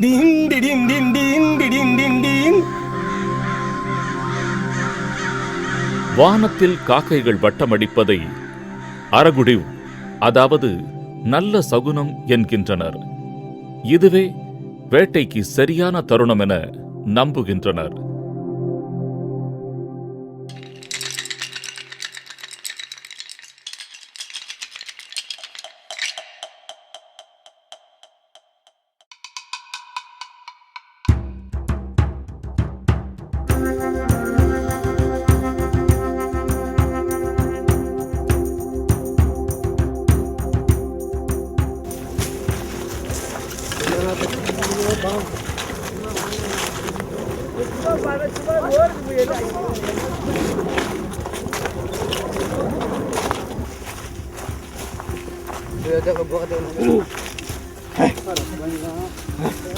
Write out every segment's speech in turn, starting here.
டின் டின் டின் வானத்தில் காக்கைகள் வட்டமடிப்பதை அரகுடிவ் அதாவது நல்ல சகுனம் என்கின்றனர் இதுவே வேட்டைக்கு சரியான தருணம் என நம்புகின்றனர்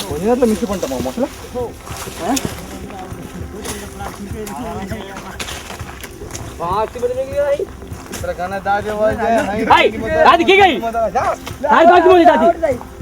Kunyat lamig si Panta mo masla. Ha? वहां से बदले गई भाई तेरा गाना दादी आवाज है हाय दादी की गई हाय बाकी बोली दादी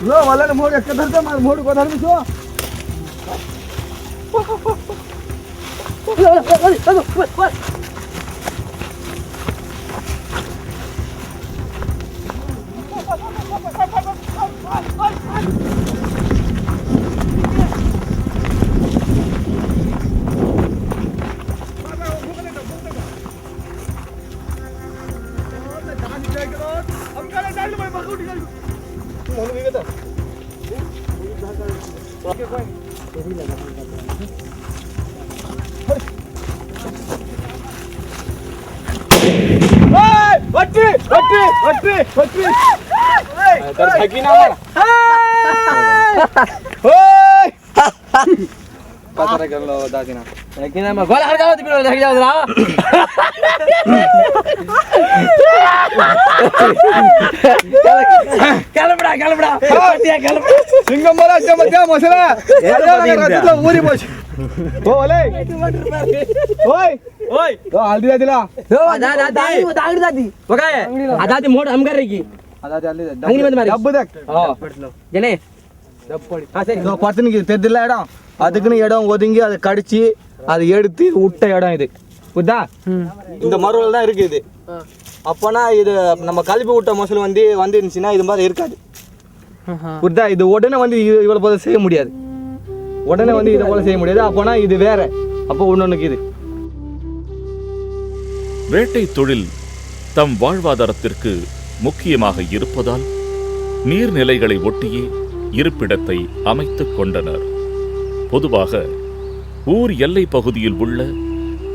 જો વાલાને મોડ એક ધરતા મારું મોડ કોધાર મૂકો chiquito. ¡Ay! ¡Vati! ¡Vati! ¡Vati! ¡Vati! ¡Ay! ¡Aquí no! ¡Ay! ¡Pasa de que lo da aquí! ¡Aquí nada más! ¡Vale, arcado! ¡Te pido la dejé ya de la கிளம்புடா கிளம்புடா. கிளம்பு சிங்கம் போல அச்சா மத்தியா ஊறி போச்சு. அதுக்குன்னு இடம் ஒதுங்கி அதை கடிச்சு அதை எடுத்து விட்ட இடம் இது. புத்தா இந்த மரவில் தான் இருக்கு இது. அப்போனா இது நம்ம கல்வி விட்ட மசூல் வந்து வந்துருந்துச்சுன்னா இது மாதிரி இருக்காது. புரியுதா இது உடனே வந்து இது இவ்வளோ போல செய்ய முடியாது. உடனே வந்து இதை போல செய்ய முடியாது. அப்போனா இது வேற. அப்போ ஒன்னொன்றுக்கு இது. வேட்டை தொழில் தம் வாழ்வாதாரத்திற்கு முக்கியமாக இருப்பதால் நீர்நிலைகளை ஒட்டியே இருப்பிடத்தை அமைத்துக் கொண்டனர். பொதுவாக ஊர் எல்லை பகுதியில் உள்ள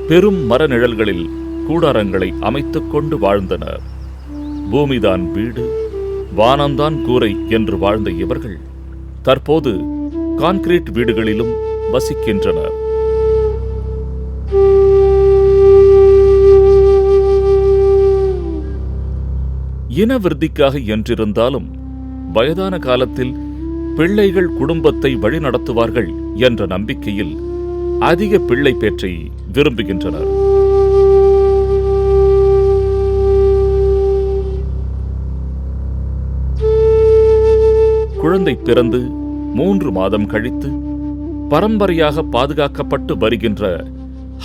பெரும் மரநிழல்களில் கூடாரங்களை அமைத்துக் கொண்டு வாழ்ந்தனர். பூமிதான் வீடு வானம்தான் கூரை என்று வாழ்ந்த இவர்கள் தற்போது கான்கிரீட் வீடுகளிலும் வசிக்கின்றனர். இன விருத்திக்காக என்றிருந்தாலும் வயதான காலத்தில் பிள்ளைகள் குடும்பத்தை வழிநடத்துவார்கள் என்ற நம்பிக்கையில் அதிக பிள்ளை பேற்றை விரும்புகின்றனர். பிறந்து மூன்று மாதம் கழித்து பரம்பரையாக பாதுகாக்கப்பட்டு வருகின்ற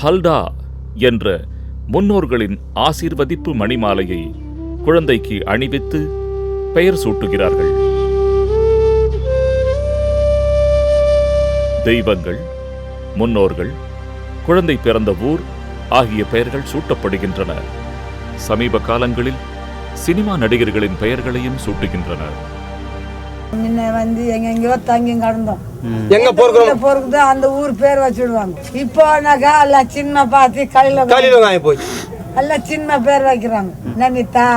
ஹல்டா என்ற முன்னோர்களின் ஆசீர்வதிப்பு மணிமாலையை குழந்தைக்கு அணிவித்து பெயர் சூட்டுகிறார்கள். தெய்வங்கள் முன்னோர்கள் குழந்தை பிறந்த ஊர் ஆகிய பெயர்கள் சூட்டப்படுகின்றன. சமீப காலங்களில் சினிமா நடிகர்களின் பெயர்களையும் சூட்டுகின்றனர். முன்ன வந்து எங்கெங்கயோ தங்கி கடந்தோம். எங்க போறோம் பொறுக்குது அந்த ஊர் பேர் வச்சுடுவாங்க. இப்போனாக்கா எல்லாம் சின்ன பார்த்து கையில காலையில் வாங்கி போய். எல்லாம் சின்ன பேர் வைக்கிறாங்க. நமிதா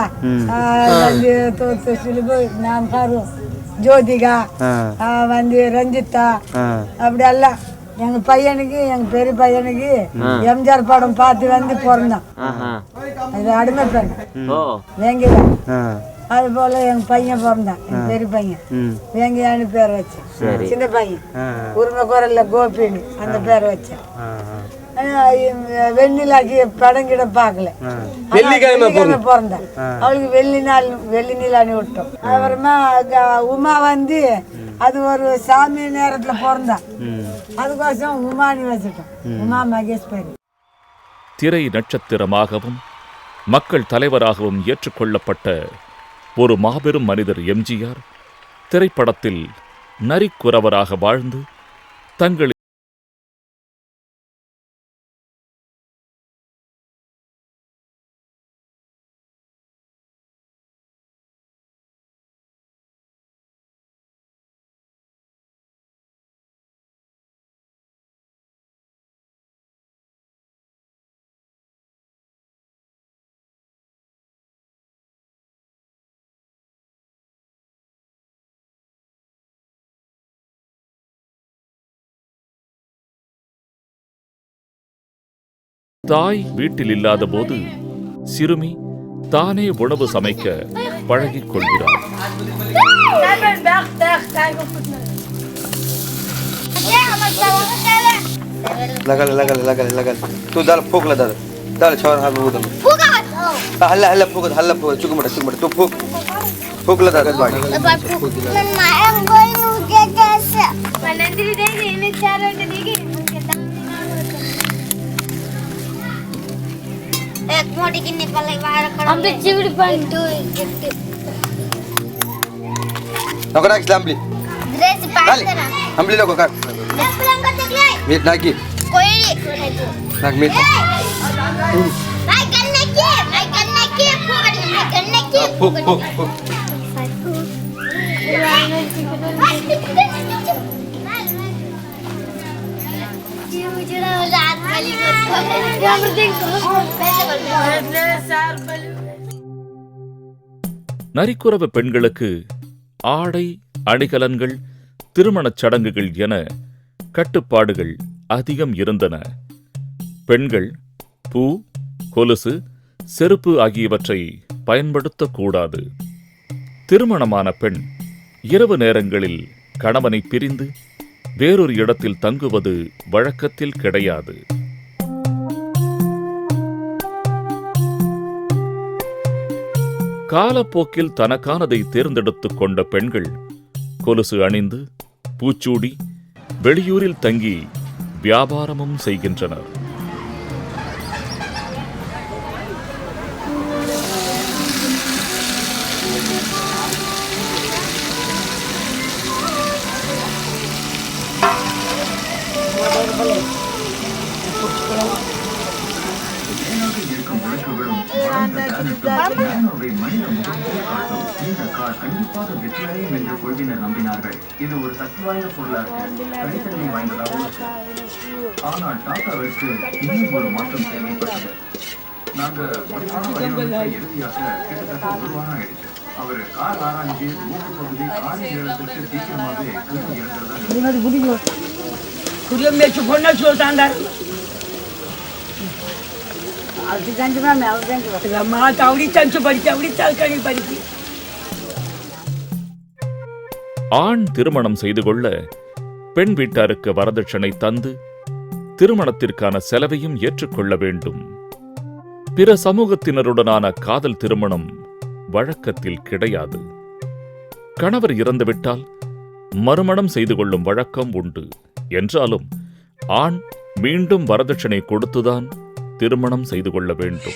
நான் பாரு ஜோதிகா வந்து ரஞ்சிதா அப்படி எல்லாம் எங்க பையனுக்கு எங்க பெரிய பையனுக்கு எம்ஜிஆர் படம் பார்த்து வந்து பிறந்தான். அது அடிமை பெண் வேங்கிதான். அது போல எங்க பையன் பிறந்தான். எங்க பெரிய பையன். ம். வேங்கையான்னு பேர் வச்சேன். சின்ன பையன். உரிமை குரல்ல கோபின்னு அந்த பேர் வச்சேன். வெண்ணிலாக்கு படம் கிட பார்க்கல. வெள்ளிக்கிழமை வெள்ளிக்கிழமை பிறந்தேன். அவளுக்கு வெள்ளி நாள் வெள்ளி நிலான்னு விட்டோம். அப்புறமா உமா வந்து அது ஒரு சாமி நேரத்துல பிறந்தான். அதுக்கோசம் உமானி வச்சுட்டோம் உமா மகேஷ் பேரு. திரை நட்சத்திரமாகவும் மக்கள் தலைவராகவும் ஏற்றுக்கொள்ளப்பட்ட ஒரு மாபெரும் மனிதர் எம்ஜிஆர் திரைப்படத்தில் நரிக்குறவராக வாழ்ந்து தங்கள் தாய் வீட்டில் இல்லாத போது சிறுமி தானே உணவு சமைக்க பழகிக் கொள்கிறார் لقل لقل لقل لقل تو دال فوق لدار دال شاور هذا هو دم هلا هلا فوق هلا فوق شو كمرة شو كمرة تو فوق فوق لدار باي من ما أقول نوجد جالس بلندري ده ينتشر ಮೋಡಿ ಗಿನ್ನಿ ಪಲ್ಲೆ ವಾರ ಅಂಬ್ಲಿ ಚಿವಿಡಿ ಬಂದು ಗಿಫ್ಟ್ ನಗರ ಹಾಕಿಸ್ಲ ಅಂಬ್ಲಿ ಡ್ರೆಸ್ ಪಾಸ್ತರ ಅಂಬ್ಲಿ ಲೋಕ ಕರ್ ಮೀಟ್ ನಾಕಿ ಕೊಯ್ಲಿ ನಾಕ್ ಮೀಟ್ ಮೈ ಕಣ್ಣಕ್ಕೆ ಮೈ ಕಣ್ಣಕ್ಕೆ ಪೋಗಡಿ ಮೈ ಕಣ್ಣಕ್ಕೆ ಪೋಗಡಿ நரிக்குறவ பெண்களுக்கு ஆடை அணிகலன்கள் திருமணச் சடங்குகள் என கட்டுப்பாடுகள் அதிகம் இருந்தன. பெண்கள் பூ கொலுசு செருப்பு ஆகியவற்றை பயன்படுத்தக்கூடாது. திருமணமான பெண் இரவு நேரங்களில் கணவனை பிரிந்து வேறொரு இடத்தில் தங்குவது வழக்கத்தில் கிடையாது. காலப்போக்கில் தனக்கானதை தேர்ந்தெடுத்து கொண்ட பெண்கள் கொலுசு அணிந்து பூச்சூடி வெளியூரில் தங்கி வியாபாரமும் செய்கின்றனர். அவை இந்த கார் கண்டிப்பாக வெற்றியடையும் என்று குழுவினர் நம்பினார்கள். இது ஒரு சக்தி வாய்ந்த பொருளாக தனித்தன்மை வாய்ந்ததாகவும் ஆனால் டாட்டாவிற்கு இன்னும் ஒரு மாற்றம் தேவைப்பட்டது. நாங்க மொத்தமான வடிவமைப்பை இறுதியாக கிட்டத்தட்ட ஒரு வாரம் ஆயிடுச்சு. அவர் கார் ஆராய்ஞ்சு மூக்கு பகுதி காரின் ஏழத்துக்கு சீக்கிரமாகவே இறங்குறதா மேய்ச்சி பொண்ணா அவருக்கு செஞ்சு மேம் அவர் செஞ்சு அம்மா தவடி தஞ்சு படிச்சு அப்படி தல்கணி படிச்சு ஆண் திருமணம் செய்து கொள்ள பெண் வீட்டாருக்கு வரதட்சணை தந்து திருமணத்திற்கான செலவையும் ஏற்றுக்கொள்ள வேண்டும். பிற சமூகத்தினருடனான காதல் திருமணம் வழக்கத்தில் கிடையாது. கணவர் இறந்துவிட்டால் மறுமணம் செய்து கொள்ளும் வழக்கம் உண்டு. என்றாலும் ஆண் மீண்டும் வரதட்சணை கொடுத்துதான் திருமணம் செய்து கொள்ள வேண்டும்.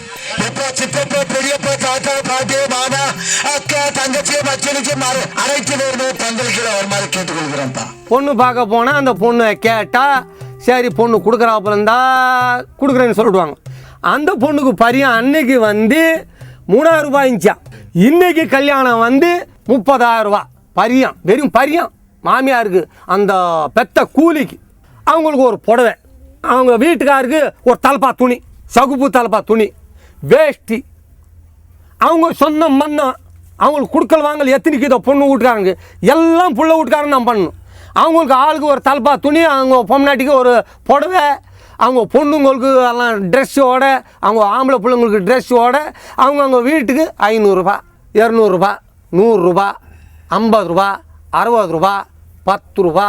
பொண்ணு பார்க்க போனால் அந்த பொண்ணை கேட்டால் சரி பொண்ணு கொடுக்குறாப்புல இருந்தா கொடுக்குறேன்னு சொல்லிடுவாங்க. அந்த பொண்ணுக்கு பரியம் அன்னைக்கு வந்து மூணாயிரம் ரூபாய் இருந்துச்சா? இன்னைக்கு கல்யாணம் வந்து முப்பதாயிரம் ரூபாய். பரியம் வெறும் பரியம். மாமியாருக்கு அந்த பெத்த கூலிக்கு அவங்களுக்கு ஒரு புடவை. அவங்க வீட்டுக்காருக்கு ஒரு தலப்பா துணி. சகுப்பு தலைப்பா துணி. வேஷ்டி. அவங்க சொன்ன மண்ணா அவங்களுக்கு கொடுக்கல் வாங்கல் எத்தனைக்கு கீதோ பொண்ணு வீட்டுக்காரங்க எல்லாம் புள்ள வீட்டுக்காரங்க நான் பண்ணணும். அவங்களுக்கு ஆளுக்கு ஒரு தலப்பா துணி அவங்க பொம்னாட்டிக்கு ஒரு புடவை அவங்க பொண்ணுங்களுக்கு எல்லாம் ட்ரெஸ்ஸோட அவங்க ஆம்பளை பிள்ளைங்களுக்கு ட்ரெஸ்ஸோட அவங்க அவங்க வீட்டுக்கு ஐநூறுரூபா இரநூறுபா நூறுரூபா ஐம்பது ரூபா அறுபது ரூபா பத்து ரூபா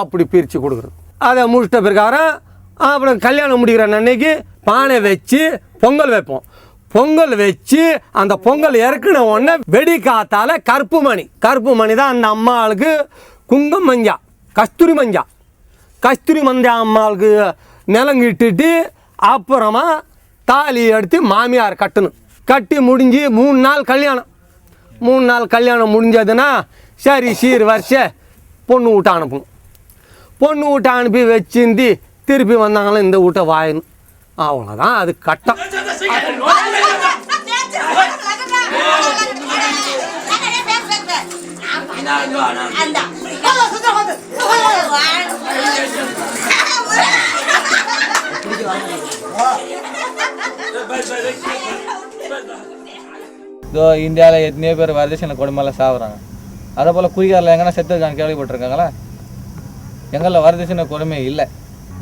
அப்படி பிரித்து கொடுக்குறது. அதை முடிச்சிட்ட பிறகு அப்புறம் கல்யாணம் முடிக்கிற அன்னைக்கு பானை வச்சு பொங்கல் வைப்போம். பொங்கல் வச்சு அந்த பொங்கல் இறக்குன உடனே வெடி காத்தால் கருப்பு மணி கருப்பு மணி தான் அந்த அம்மாளுக்கு குங்கம் மஞ்சா கஸ்தூரி மஞ்சா. கஸ்தூரி மஞ்சா அம்மாளுக்கு நிலங்கிட்டுட்டு அப்புறமா தாலி எடுத்து மாமியார் கட்டணும். கட்டி முடிஞ்சு மூணு நாள் கல்யாணம். மூணு நாள் கல்யாணம் முடிஞ்சதுன்னா சரி சீர் வருஷ பொண்ணு வீட்டை அனுப்பணும். பொண்ணு வீட்டை அனுப்பி வச்சிருந்து திருப்பி வந்தாங்களும் இந்த வீட்டை வாயணும். அவ்வளோதான் அது கட்டம். இதோ இந்தியாவில் எத்தனையோ பேர் வரதட்சணை கொடுமையில் சாகுறாங்க அதே போல் குடிகாரில் எங்கன்னா செத்துருக்கான்னு கேள்விப்பட்டிருக்காங்களா? எங்களில் வரதட்சணை கொடுமை இல்லை.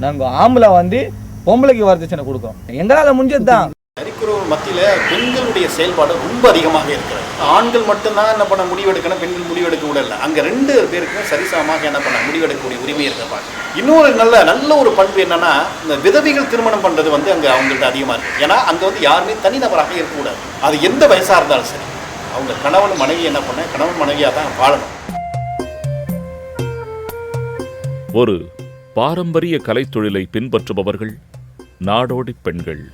நாங்கள் ஆம்பளை வந்து பொம்பளைக்கு வரதட்சணை கொடுக்குறோம் எங்களால் முடிஞ்சது தான் நரிக்குறவர் மத்தியில் பெண்களுடைய செயல்பாடு ரொம்ப அதிகமாக இருக்கிறது. ஆண்கள் மட்டும்தான் என்ன பண்ண முடிவெடுக்கணும் பெண்கள் முடிவெடுக்க விடல அங்கே ரெண்டு பேருக்கும் சரிசமமாக என்ன பண்ண முடிவெடுக்கக்கூடிய உரிமை இருக்க பார்க்க இன்னொரு நல்ல நல்ல ஒரு பண்பு என்னன்னா இந்த விதவைகள் திருமணம் பண்ணுறது வந்து அங்கே அவங்கள்ட்ட அதிகமாக இருக்குது ஏன்னா அங்கே வந்து யாருமே தனிநபராக இருக்கக்கூடாது. அது எந்த வயசாக இருந்தாலும் சரி. அவங்க கணவன் மனைவி என்ன பண்ண கணவன் மனைவியாக தான் வாழணும். ஒரு பாரம்பரிய கலைத்தொழிலை பின்பற்றுபவர்கள் நாடோடி பெண்கள்.